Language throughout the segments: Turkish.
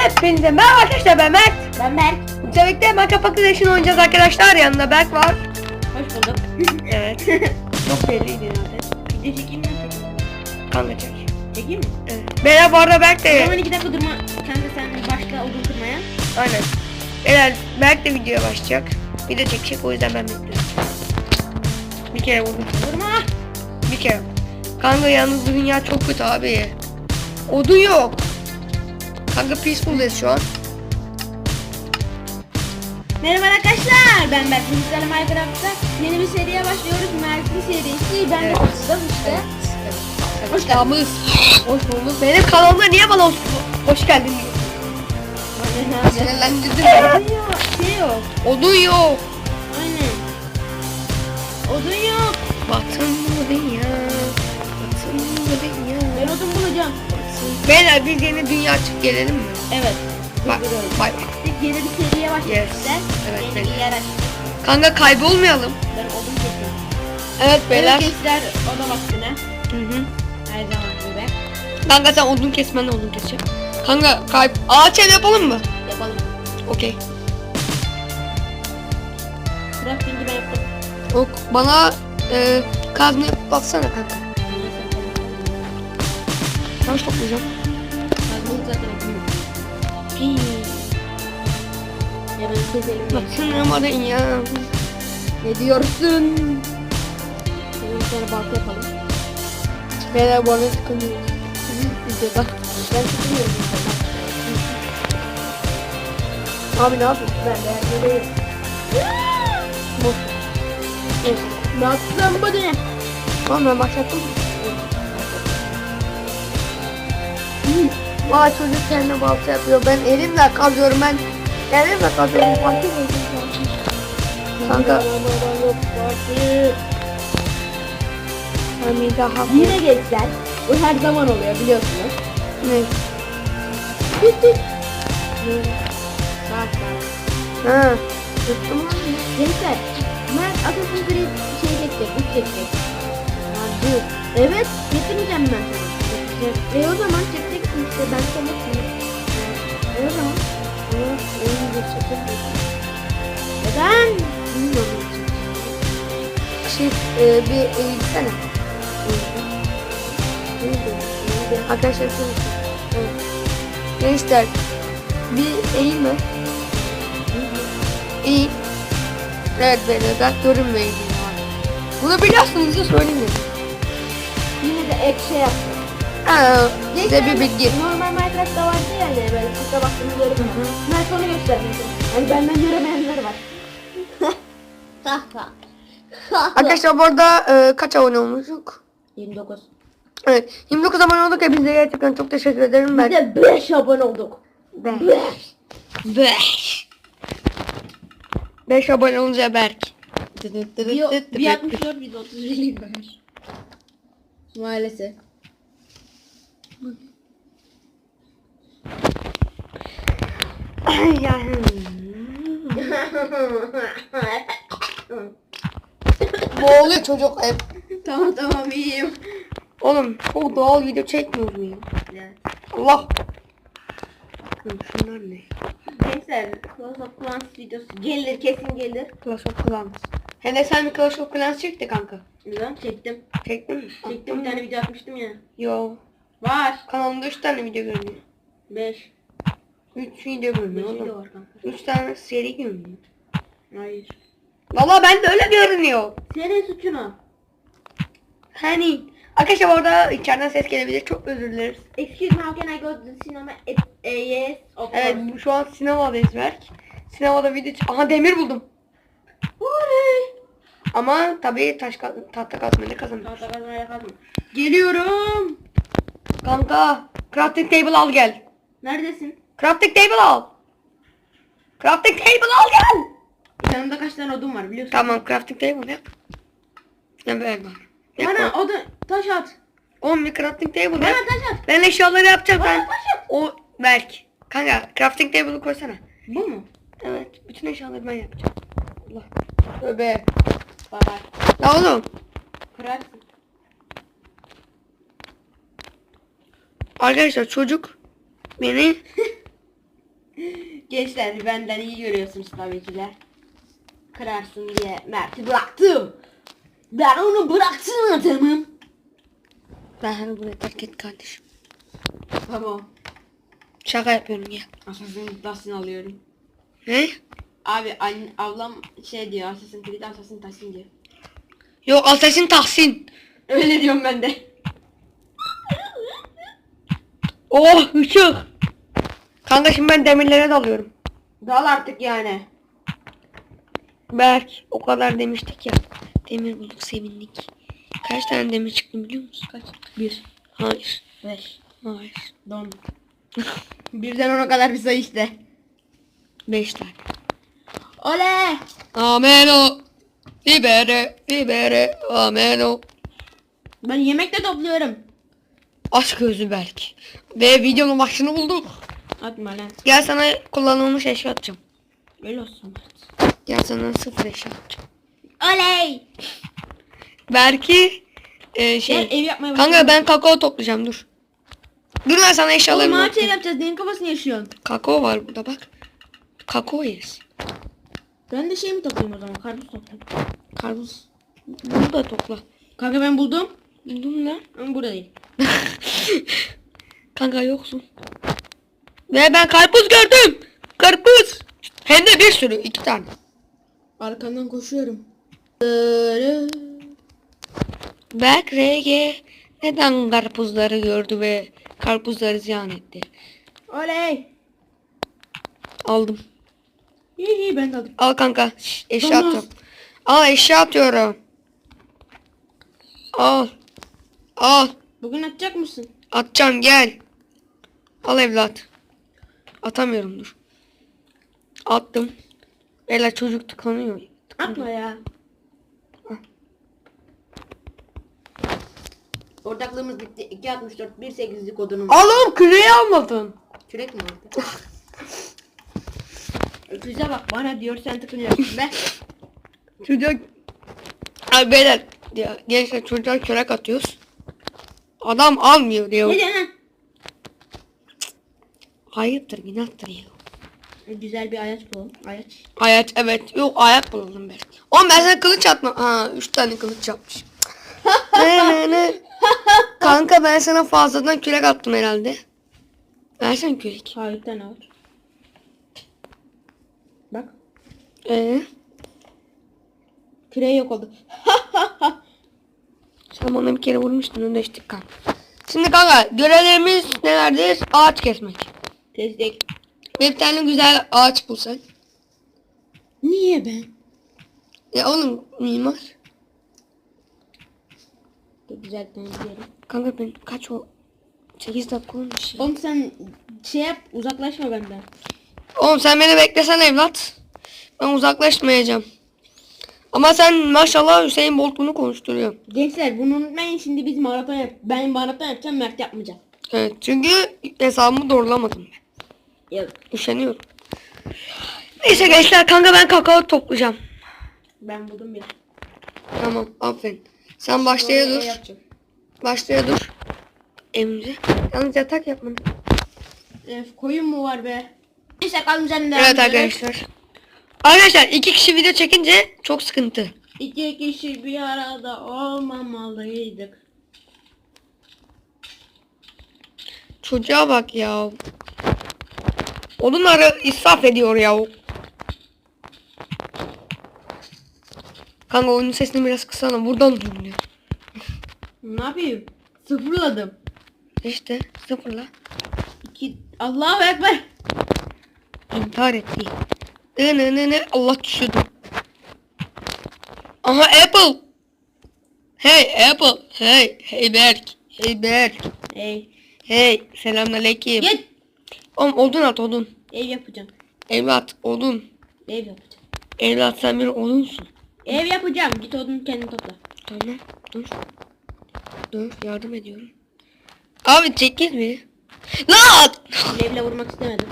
Hepinize merhaba arkadaşlar ben Mert. Ben Berk. Bu birlikte Minecraft Pocket oynayacağız arkadaşlar. Yanında Berk var. Hoş bulduk. Evet. Çok belliydi zaten. Video çekeyim mi? Kanka çek. Çekeyim mi? Evet. Beyler bu arada Berk de. zaman iki dakika durma. De sen başla odun kırmaya. Aynen. Beyler Berk de videoya başlayacak. Bir de çekecek o yüzden ben bekliyorum. Bir kere vurdum. Durma. Bir kere. Kanka yalnız dünya çok kötü abi. Odun yok. Kanka peaceful'dayız şu an. Merhaba arkadaşlar. Ben Berk. Bizlerle Minecraft'ta yeni bir seriye başlıyoruz. Mert'in serisi. Ben de Evet. katıldım işte. Hoş geldiniz. Hoş bulduk. Benim kanalımda niye bana hoş, hoş geldin diyor. Aynen abi. Sinirlendirdin Odun beni. yok. Şey yok. Odun yok. Aynen. Odun yok. Batın mı dünya? Batın mı dünya? Ben odun bulacağım. Beyler biz yeni dünya açıp gelelim mi? Evet. Bak, bay bay. Biz yeni bir seriye başladık Yes. işte. Evet, Yeni bir yer açtık. Kanka kaybolmayalım. Ben odun kesiyorum. Evet beyler. Evet gençler oda vaktine. Hı hı. Her zaman gibi. Kanka sen odun kes ben de odun keseceğim. Kanka kayb... Ağaç ev yapalım mı? Yapalım. Okey. Crafting'i ben yaptım. Ok bana e, kazma yapıp baksana kanka. Taş toplayacağım. Kazmalık zaten okumuyor. Hemen keselim. Batın mı dünya? Ne diyorsun? Şimdi tane balta yapalım. Beyler bu arada tıkanıyoruz. Videoda. Ben tutuyorum. Abi ne yapıyorsun? Ben de yere Boş. Evet. Baktım bu ne? Tamam ben başlattım. Aa çocuk kendine balta yapıyor. Ben elimle kazıyorum ben. Elimle kazıyorum. Fark etmiyorsun Kanka. Bir daha. Yine gençler. Bu her zaman oluyor biliyorsunuz. Ne? Bak bak. Ha. Tuttum lan. Gençler. Mert Assassin's Creed şey çekecek, üç çekecek. Hadi. Evet, getireceğim ben sana. E o zaman çekeceksin işte, ben sana sana. E o zaman. Ama oyun geçecek. Neden? Bilmiyorum. Şey e, bir eğilsene. Arkadaşlar şöyle. Evet. Gençler. Bir eğilme. İyi. Evet böyle ben görünmeyin. Bunu biliyorsunuz da söylemiyorum. Yine de ek şey yaptım. Size bir bilgi. Normal Minecraft'ta vardı ya hani böyle tıka bastığını görüyorum. Mert onu göstermek Hani benden göremeyenler var. Arkadaşlar bu arada e, kaç abone olmuşuk? 29. Evet 29 abone olduk hepinize gerçekten çok teşekkür ederim. Ben de 5 abone olduk. 5. 5 5 abone olunca Berk. Bir, bir 64 bir 31 var. Maalesef. yani. Boğuluyor çocuk hep. tamam tamam iyiyim. Oğlum çok doğal video çekmiyor muyum? Allah. Bakın Şunlar ne? Gençler Clash of Clans videosu gelir kesin gelir. Clash of Clans. Hele sen bir Clash of Clans çekti kanka. Neden? Çektim. Çektin mi? Çektim bir tane video atmıştım ya. Yo. Var. Kanalımda 3 tane video görünüyor. 5. 3 video 5 görünüyor video oğlum. var kanka. 3 tane seri görünüyor. Hayır. Valla ben de öyle görünüyor. Senin suçun o. Hani. Arkadaşlar orada içeriden ses gelebilir. Çok özür dileriz. Excuse me, how can I go to the cinema? It, eh, yes, of Evet course. bu- şu an sinemadayız Berk. Sinemada video... ç- Aha demir buldum. Oley! Ama tabii taş ka- tahta kazmayla kazandım. Tahta kazmaya kazma. Geliyorum. Kanka. Crafting table al gel. Neredesin? Crafting table al. Crafting table al gel. Yanımda kaç tane odun var biliyorsun. Tamam crafting table yap. Ne böyle bak. Yap Bana bak. odun taş at. Oğlum bir crafting table Bana yap. taş at. Ben eşyaları yapacağım Bana sen. taş at. O Berk. Kanka crafting table'ı koysana. Bu mu? Evet. Bütün eşyaları ben yapacağım. Allah. Tövbe. Baba. Ya oğlum. Kırarsın. Arkadaşlar çocuk beni Gençler benden iyi görüyorsunuz tabii ki de. Kırarsın diye Mert'i bıraktım. Ben onu bıraktım adamım. Ben buraya terk et kardeşim. Tamam. Şaka yapıyorum ya. Assassin's Creed'ini alıyorum. Ne? Abi anne, ablam şey diyor Assassin's Creed Assassin Tahsin diyor. Yok Assassin Tahsin. Öyle diyorum ben de. Oh ışık. Kanka şimdi ben demirlere dalıyorum. Dal artık yani. Berk o kadar demiştik ya. Demir bulduk sevindik. Kaç tane demir çıktı biliyor musun? Kaç? Bir, Hayır. beş, Hayır. don. Birden ona kadar bir sayı işte. Beş tane. Oley! Ameno. Libere. Libere. Ameno. Ben yemekle topluyorum. Aşk gözü Berk. Ve videonun başını bulduk. Atma lan. Gel sana kullanılmış eşya atacağım. Öyle olsun. Gel sana sıfır eşya atacağım. Oley! Belki e, şey. Gel ev yapmaya Kanka ben kakao toplayacağım dur. Dur ben sana Oğlum eşyalarımı ev atayım. yapacağız. Neyin kafasını yaşıyorsun? Kakao var burada bak. Kakao yeriz. Ben de şey mi toplayayım o zaman? Karpuz toplayayım. Karpuz. Bunu da topla. Kanka ben buldum. Buldun lan. Ama burada değil. Kanka yoksun. Ve ben karpuz gördüm. Karpuz. Hem de bir sürü. iki tane. Arkandan koşuyorum. Berk RG neden karpuzları gördü ve karpuzları ziyan etti? Oley! Aldım. İyi iyi ben de aldım. Al kanka. Şş, eşya Tamam. atıyorum. Al eşya atıyorum. Al. Al. Bugün atacak mısın? Atacağım gel. Al evlat. Atamıyorum dur. Attım. Bela çocuk tıkanıyor. Atma ya. Al. Ortaklığımız bitti. 264 1.8'lik kodunum. Oğlum küreği almadın. Kürek mi vardı? Öküze bak bana diyor sen tıkınıyorsun be. Çocuk. Abi beyler. Ya, gençler çocuğa kürek atıyoruz. Adam almıyor diyor. ne diyorsun lan? Ayıptır günahtır ya. Güzel bir ayaç bulalım. Ayaç. Ayak evet. Yok ayak bulalım belki. Oğlum ben sana kılıç atma. Ha üç tane kılıç yapmış. ne ne ne. Kanka ben sana fazladan kürek attım herhalde. Versene kürek. Hayır tane var. Bak. Ee, Küreği yok oldu. sen bana bir kere vurmuştun içtik kanka. Şimdi kanka görevlerimiz nelerdir? Ağaç kesmek. Tezdik. Ve bir tane güzel ağaç bulsan. Niye ben? Ya oğlum mimar. Çok güzel diyelim. Kanka ben kaç o? 8 dakika olmuş ya. Oğlum sen şey yap uzaklaşma benden. Oğlum sen beni beklesen evlat. Ben uzaklaşmayacağım. Ama sen maşallah Hüseyin Bolt bunu konuşturuyor. Gençler bunu unutmayın şimdi biz maraton yap. Ben maraton yapacağım Mert yapmayacak. Evet çünkü hesabımı doğrulamadım ben. Yok. Üşeniyorum. Neyse gençler kanka ben kakao toplayacağım. Ben buldum bir. Tamam aferin. Sen başlaya dur. yapacağım. Başlaya dur. Emre. Yalnız yatak yapmadım. E, koyun mu var be? Neyse devam Evet ediyoruz. arkadaşlar. Arkadaşlar iki kişi video çekince çok sıkıntı. İki kişi bir arada olmamalıydık. Çocuğa bak ya. Odunları israf ediyor ya. Kanka oyunun sesini biraz kısana. Buradan duyuluyor. Ne yapayım? Sıfırladım. İşte sıfırla. İki... Allahu Ekber. İntihar etti. Ne ne ne Allah düşürdü. Aha Apple. Hey Apple. Hey. Hey Berk. Hey Berk. Ey. Hey. Selamünaleyküm. Git. Oğlum odun at odun. Ev yapacağım. Evlat odun. Ev yapacağım. Evlat sen bir odunsun. Ev yapacağım. Git odun kendin topla. Tamam dur. Dur yardım ediyorum. Abi çekil bir. Lan! Evle vurmak istemedim.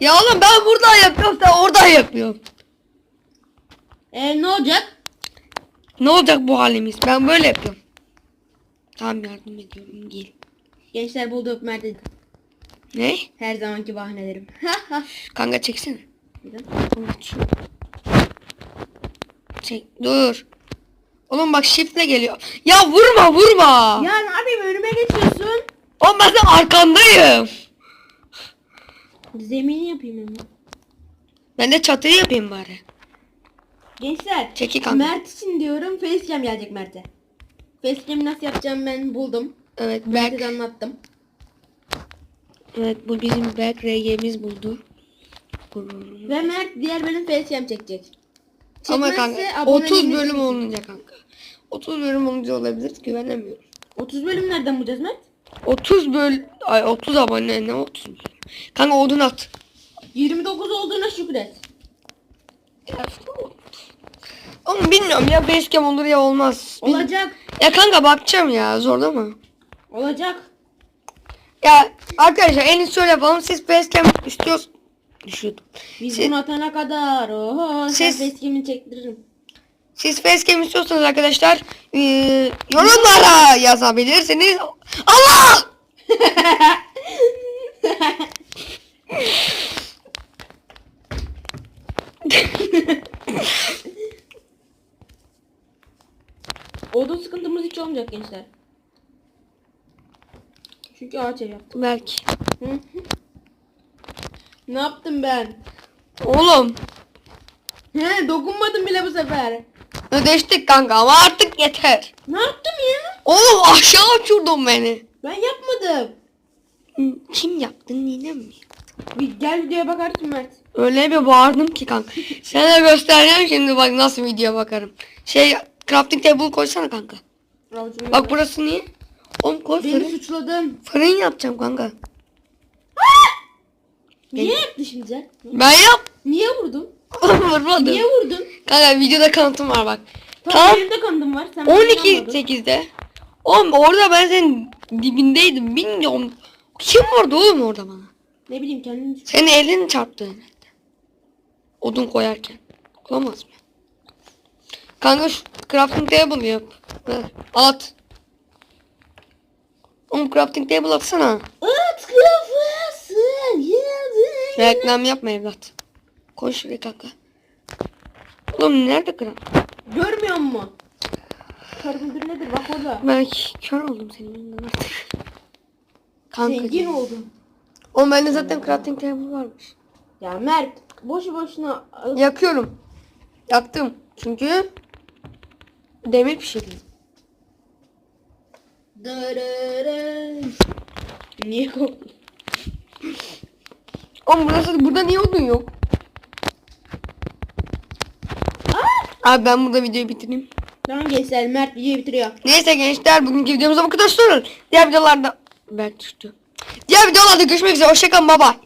Ya oğlum ben burada yapıyorum sen orada yapıyorsun. E ne olacak? Ne olacak bu halimiz? Ben böyle yapıyorum. Tamam yardım ediyorum gel. Gençler bulduk Mert'i. Ne? Her zamanki bahanelerim. Kanka çeksene. Çek. Dur. Oğlum bak shiftle geliyor. Ya vurma vurma. ya ne yapayım önüme geçiyorsun. Oğlum ben senin arkandayım. Zemini yapayım hemen. Ben de çatıyı yapayım bari. Gençler. Çeki kanka. Mert için diyorum facecam gelecek Mert'e. Facecam'i nasıl yapacağım ben buldum. Evet Mert'e de anlattım. Evet bu bizim Berk RG'miz buldu. Ve Mert diğer bölüm facecam çekecek. Ama kanka aboneliğini 30 bölüm olunca kanka. 30 bölüm olunca olabilir güvenemiyorum. 30 bölüm nereden bulacağız Mert? 30 böl ay 30 abone ne 30 bölüm. Kanka odun at. 29 olduğuna şükret. Oğlum bilmiyorum ya facecam olur ya olmaz. Bil- Olacak. Ya kanka bakacağım ya zorlama. Olacak. Ya arkadaşlar en iyisi şöyle yapalım. Siz facecam istiyorsunuz. Düşüyordum. Biz Siz- bunu atana kadar. Oho Siz- facecam'ini çektiririm. Siz facecam istiyorsanız arkadaşlar eee, yorumlara yazabilirsiniz. Allah! Odun sıkıntımız hiç olmayacak gençler. Çünkü ağaç yaptım. Belki. Hı hı. ne yaptım ben? Oğlum He dokunmadım bile bu sefer. ödeştik kanka ama artık yeter. Ne yaptım ya? Oğlum aşağı uçurdun beni. Ben yapmadım. Kim yaptı ninem mi? Bir gel videoya bakarsın Mert. Öyle bir bağırdım ki kanka. Sana göstereceğim şimdi bak nasıl videoya bakarım. Şey crafting table koysana kanka. Bak burası niye? Oğlum koy Beni fırın. suçladın. Fırın yapacağım kanka. Niye yaptı şimdi sen? Ben yap. Niye vurdun? Vurmadım. Niye vurdun? Kanka videoda kanıtım var bak. Tamam, Tam benim de kandım var. Sen bana 12 inanmadın. 8'de. Oğlum orada ben senin dibindeydim. Bilmiyorum. Kim vardı oğlum orada bana? Ne bileyim kendini düşün. Senin elin çarptı herhalde. Odun koyarken. Olamaz mı? Kanka şu crafting table yap. Ver, At. Oğlum crafting table atsana. At kafası yazın. Reklam yapma evlat. Koy şuraya kanka. Oğlum nerede craft? Görmüyor musun? Kargıdır nedir bak orada. Ben kör oldum senin yüzünden artık. Kanka. Zengin oldum. Oğlum bende zaten crafting table varmış. Ya Mert boşu boşuna Yakıyorum. Yaktım. Çünkü demir pişirdim. Niye korktun? Oğlum burası burada niye odun yok? Abi ben burada videoyu bitireyim. Tamam gençler Mert videoyu bitiriyor. Neyse gençler bugünkü videomuza bu kadar sorun. Diğer videolarda ben düştü. Diğer videolarda görüşmek üzere. Hoşçakalın baba.